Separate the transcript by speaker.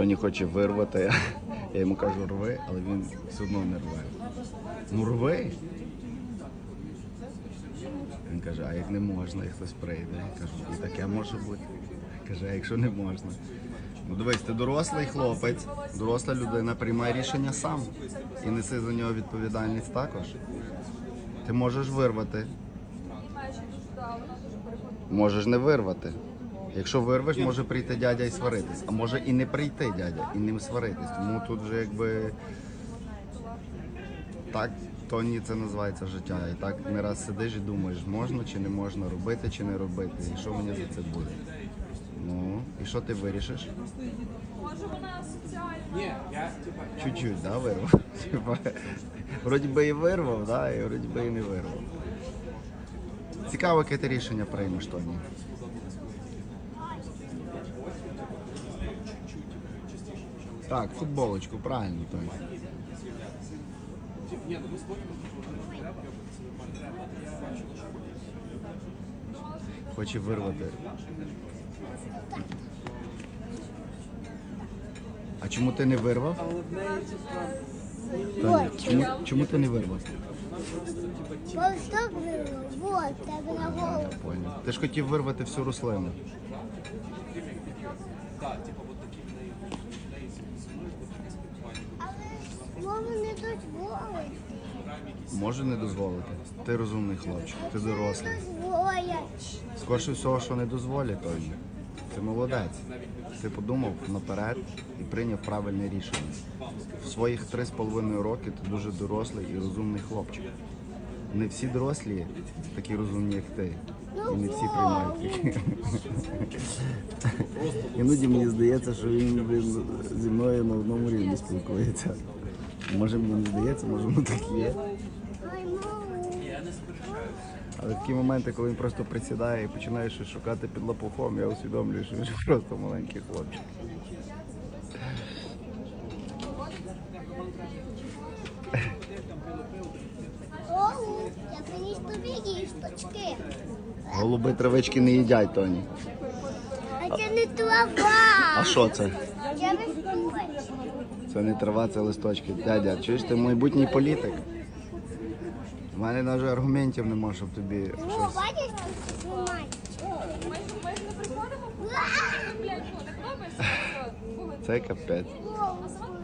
Speaker 1: Тоні хоче вирвати. Я йому кажу, рви, але він все одно не рве. Ну рви. Він каже, а як не можна, і хтось прийде. Я кажу, і таке може бути. Каже, а якщо не можна. Ну дивись, ти дорослий хлопець, доросла людина приймає рішення сам і неси за нього відповідальність також. Ти можеш вирвати, можеш не вирвати. Якщо вирвеш, може прийти дядя і сваритись. А може і не прийти дядя, і не сваритись. Тому тут вже якби так, Тоні це називається життя. І так не раз сидиш і думаєш, можна чи не можна робити, чи не робити. І що мені за це буде? Ну, і що ти вирішиш?
Speaker 2: Може вона соціальна.
Speaker 1: Чуть-чуть, да, вирвав? Вроді би і вирвав, да, і вроді би і не вирвав. Цікаво, яке ти рішення приймеш, Тоні. Так, футболочку, правильно, Тоні. Хоче вирвати. А чому ти не вирвав? Тоні, чому, чому ти не вирвав?
Speaker 3: Просто было. Вот, тебе на голову.
Speaker 1: Понял. Ти ж хотів вирвати всю рослину.
Speaker 3: Але
Speaker 1: Може не дозволити. Ти розумний хлопчик, ти дорослий. Скорше всього, що не дозволять, Тоні. Ти молодець. Ти подумав наперед і прийняв правильне рішення. В своїх три з половиною роки ти дуже дорослий і розумний хлопчик. Не всі дорослі такі розумні, як ти. І не всі приймають. Іноді мені здається, що він зі мною на одному рівні спілкується. Може мені не здається, може воно так є. Але такі моменти, коли він просто присідає і починає щось шукати під лопухом, я усвідомлюю, що він просто маленький хлопчик.
Speaker 3: Ого, я приніс тобі їсточки.
Speaker 1: Голуби травички не їдять, Тоні.
Speaker 3: А це не трава.
Speaker 1: А що це?
Speaker 3: Це.
Speaker 1: Це не трава, це листочки. Дядя, чуєш, ти майбутній політик. У мене навіть аргументів нема, щоб тобі
Speaker 3: Ну,
Speaker 1: щось.
Speaker 3: бачиш, знімай.
Speaker 2: Ми, ж- ми ж не приходимо, блядь, ну так робиш?
Speaker 1: Це капець.
Speaker 2: А сама